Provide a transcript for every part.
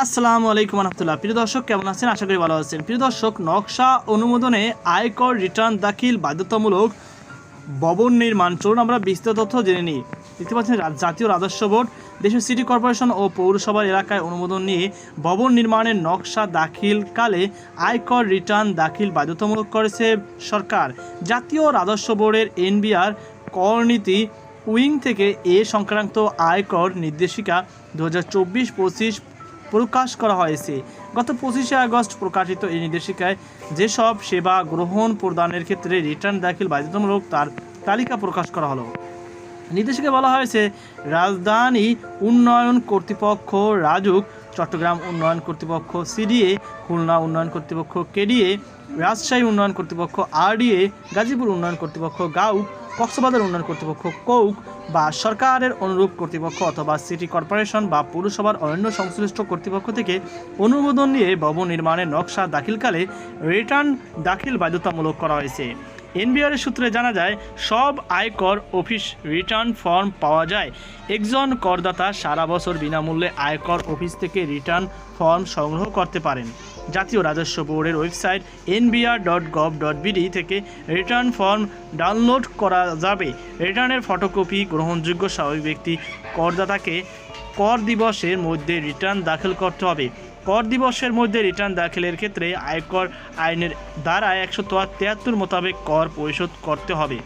আসসালামু আলাইকুম রহমতুল্লাহ প্রিয় দর্শক, কেমন আছেন? আশা করি ভালো আছেন। প্রিয় দর্শক, নকশা অনুমোদনে আয়কর রিটার্ন দাখিল বাধ্যতামূলক ভবন নির্মাণ। চলুন আমরা বিস্তৃত তথ্য জেনে নিই। দেখতে পাচ্ছেন জাতীয় রাজস্ব বোর্ড, দেশের সিটি কর্পোরেশন ও পৌরসভার এলাকায় অনুমোদন নিয়ে ভবন নির্মাণের নকশা দাখিলকালে আয়কর রিটার্ন দাখিল বাধ্যতামূলক করেছে সরকার। জাতীয় রাজস্ব বোর্ডের এনবিআর করনীতি উইং থেকে এ সংক্রান্ত আয়কর নির্দেশিকা দু হাজার চব্বিশ পঁচিশ প্রকাশ করা হয়েছে। গত পঁচিশে আগস্ট প্রকাশিত এই নির্দেশিকায় যেসব সেবা গ্রহণ প্রদানের ক্ষেত্রে রিটার্ন দাখিল বাধ্যতামূলক তার তালিকা প্রকাশ করা হলো। নির্দেশিকায় বলা হয়েছে, রাজধানী উন্নয়ন কর্তৃপক্ষ রাজুক, চট্টগ্রাম উন্নয়ন কর্তৃপক্ষ সিডিএ, খুলনা উন্নয়ন কর্তৃপক্ষ কেডিএ, রাজশাহী উন্নয়ন কর্তৃপক্ষ আরডিএ, গাজীপুর উন্নয়ন কর্তৃপক্ষ গাউক কক্সবাজার উন্নয়ন কর্তৃপক্ষ, কৌক বা সরকারের অনুরূপ কর্তৃপক্ষ অথবা সিটি কর্পোরেশন বা পৌরসভার অন্য সংশ্লিষ্ট কর্তৃপক্ষ থেকে অনুমোদন নিয়ে ভবন নির্মাণের নকশা দাখিলকালে রিটার্ন দাখিল বাধ্যতামূলক করা হয়েছে। এনবিআর সূত্রে জানা যায়, সব আয়কর অফিস রিটার্ন ফর্ম পাওয়া যায়। একজন করদাতা সারা বছর বিনামূল্যে আয়কর অফিস থেকে রিটার্ন ফর্ম সংগ্রহ করতে পারেন। জাতীয় রাজস্ব বোর্ডের website NBR dot gov dot BD থেকে রিটার্ন ফর্ম ডাউনলোড করা যাবে। রিটার্নের ফটোকপি, গ্রহণযোগ্য স্বাভাবিক ব্যক্তি, করদাতাকে কর দিবসের মধ্যে রিটার্ন দাখিল করতে হবে। কর দিবসের মধ্যে রিটার্ন দাখিলের ক্ষেত্রে আয়কর আইনের দ্বারা একশো তিয়াত্তর মোতাবেক কর পরিশোধ করতে হবে।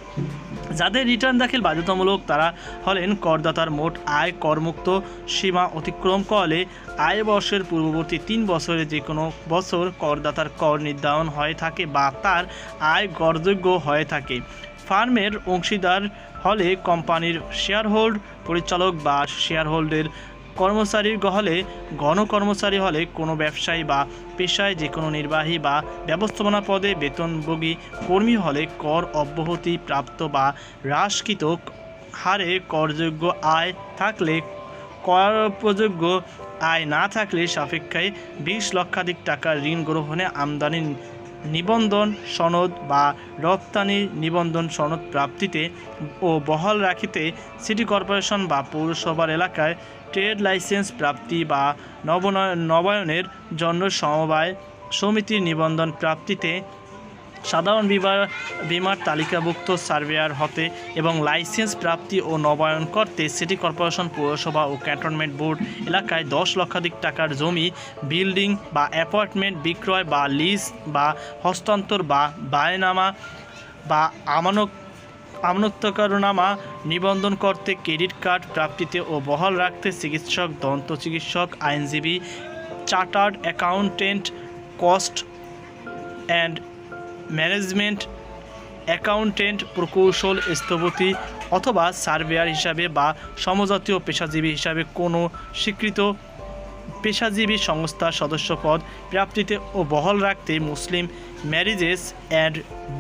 যাদের রিটার্ন দাখিল বাধ্যতামূলক, তারা হলেন করদাতার মোট আয় করমুক্ত সীমা অতিক্রম করলে আয় বর্ষের পূর্ববর্তী তিন বছরে যে কোনো বছর করদাতার কর নির্ধারণ হয়ে থাকে বা তার আয় গড়যোগ্য হয়ে থাকে। ফার্মের অংশীদার হলে কোম্পানির শেয়ারহোল্ড পরিচালক বা শেয়ারহোল্ডের কর্মচারীর হলে গণকর্মচারী হলে কোনো ব্যবসায়ী বা পেশায় যে কোনো নির্বাহী বা ব্যবস্থাপনা পদে বেতনভোগী কর্মী হলে কর অব্যাহতি প্রাপ্ত বা হ্রাসকৃত হারে করযোগ্য আয় থাকলে, কর উপযোগ্য আয় না থাকলে সাপেক্ষে বিশ লক্ষাধিক টাকার ঋণ গ্রহণে আমদানি নিবন্ধন সনদ বা রপ্তানি নিবন্ধন সনদ প্রাপ্তিতে ও বহাল রাখিতে সিটি কর্পোরেশন বা পৌরসভার এলাকায় ট্রেড লাইসেন্স প্রাপ্তি বা নবনয়, নবায়নের জন্য সমবায় সমিতির নিবন্ধন প্রাপ্তিতে সাধারণ বিমা বিমার তালিকাভুক্ত সার্ভেয়ার হতে এবং লাইসেন্স প্রাপ্তি ও নবায়ন করতে সিটি কর্পোরেশন পৌরসভা ও ক্যান্টনমেন্ট বোর্ড এলাকায় দশ লক্ষাধিক টাকার জমি, বিল্ডিং বা অ্যাপার্টমেন্ট বিক্রয় বা লিজ বা হস্তান্তর বা বায়নামা বা আমানত আমনত্বকরনামা নিবন্ধন করতে ক্রেডিট কার্ড প্রাপ্তিতে ও বহাল রাখতে চিকিৎসক, দন্ত চিকিৎসক, আইনজীবী, chartered accountant cost and management accountant প্রকৌশল, স্থপতি অথবা সার্ভেয়ার হিসাবে বা সমজাতীয় পেশাজীবী হিসাবে কোনো স্বীকৃত পেশাজীবী সংস্থার সদস্যপদ প্রাপ্তিতে ও বহাল রাখতে Muslim marriages and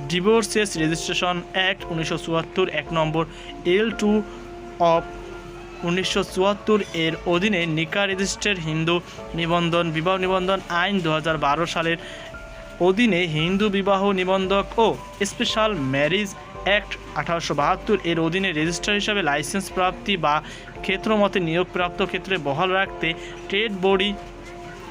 divorces registration act উনিশশো এক নম্বর এল টু অফ উনিশশো চুয়াত্তর এর অধীনে নিকা রেজিস্ট্রের হিন্দু নিবন্ধন, বিবাহ নিবন্ধন আইন দু হাজার বারো সালের অধীনে হিন্দু বিবাহ নিবন্ধক ও স্পেশাল ম্যারিজ অ্যাক্ট আঠারোশো বাহাত্তর এর অধীনে রেজিস্ট্রার হিসাবে লাইসেন্স প্রাপ্তি বা ক্ষেত্রমতে নিয়োগপ্রাপ্ত ক্ষেত্রে বহাল রাখতে ট্রেড বডি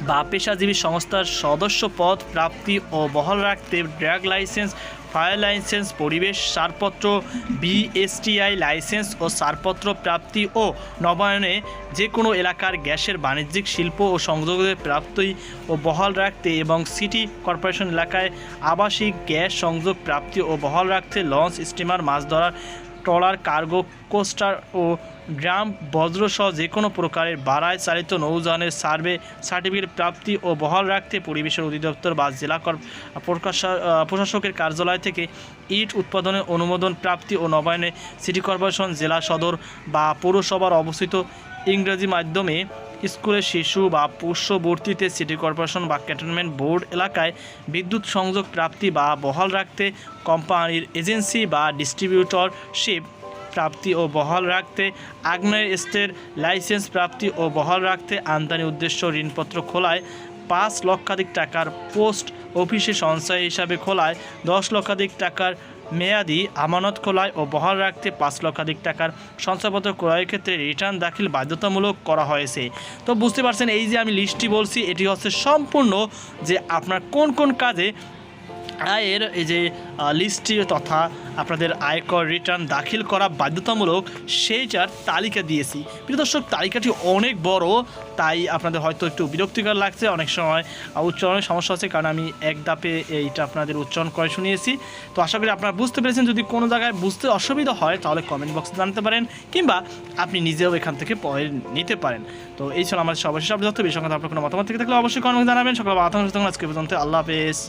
বা পেশাজীবী সংস্থার সদস্য পদ, প্রাপ্তি ও বহাল রাখতে ড্রাগ লাইসেন্স, ফায়ার লাইসেন্স, পরিবেশ ছাড়পত্র বিএসটিআই লাইসেন্স ও ছাড়পত্র প্রাপ্তি ও নবায়নে যে কোনো এলাকার গ্যাসের বাণিজ্যিক শিল্প ও সংযোগের প্রাপ্তি ও বহাল রাখতে এবং সিটি কর্পোরেশন এলাকায় আবাসিক গ্যাস সংযোগ প্রাপ্তি ও বহাল রাখতে লঞ্চ, স্টিমার, মাছ ধরার ট্রলার, কার্গো, কোস্টার ও ড্রাম বজ্রসহ যে কোনো প্রকারের বাড়ায় চালিত নৌযানের সার্ভে সার্টিফিকেট প্রাপ্তি ও বহাল রাখতে পরিবেশের অধিদপ্তর বা জেলা কর প্রশাসকের কার্যালয় থেকে ইট উৎপাদনের অনুমোদন প্রাপ্তি ও নবায়নে সিটি কর্পোরেশন, জেলা সদর বা পৌরসভার অবস্থিত ইংরেজি মাধ্যমে স্কুলের শিশু বা পোষ্যবর্তীতে সিটি কর্পোরেশন বা ক্যান্টনমেন্ট বোর্ড এলাকায় বিদ্যুৎ সংযোগ প্রাপ্তি বা বহাল রাখতে কোম্পানির এজেন্সি বা ডিস্ট্রিবিউটরশিপ প্রাপ্তি ও বহাল রাখতে আগ্নেয় স্টের লাইসেন্স প্রাপ্তি ও বহাল রাখতে আমদানি উদ্দেশ্য ঋণপত্র খোলায় পাঁচ লক্ষাধিক টাকার পোস্ট অফিসে সঞ্চয় হিসাবে খোলায় দশ লক্ষাধিক টাকার মেয়াদি আমানত খোলায় ও বহাল রাখতে পাঁচ লক্ষাধিক টাকার সঞ্চয়পত্র ক্রয়ের ক্ষেত্রে রিটার্ন দাখিল বাধ্যতামূলক করা হয়েছে। তো বুঝতে পারছেন, এই যে আমি লিস্টটি বলছি, এটি হচ্ছে সম্পূর্ণ যে আপনার কোন কোন কাজে আয়ের এই যে লিস্টটি তথা আপনাদের আয়কর রিটার্ন দাখিল করা বাধ্যতামূলক, সেইটার তালিকা দিয়েছি। প্রিয় দর্শক, তালিকাটি অনেক বড়, তাই আপনাদের হয়তো একটু বিরক্তিকর লাগছে। অনেক সময় উচ্চারণের সমস্যা হচ্ছে কারণ আমি এক দাপে এইটা আপনাদের উচ্চারণ করে শুনিয়েছি। তো আশা করি আপনারা বুঝতে পেরেছেন। যদি কোনো জায়গায় বুঝতে অসুবিধা হয়, তাহলে কমেন্ট বক্সে জানতে পারেন, কিংবা আপনি নিজেও এখান থেকে পড়ে নিতে পারেন। তো এই ছিল আমাদের সর্বশেষ আপডেট তথ্য বিষয় আপনার কোনো মতামত থেকে থাকলে অবশ্যই কমেন্ট জানাবেন। সকল আজকে পর্যন্ত। আল্লাহ হাফেজ।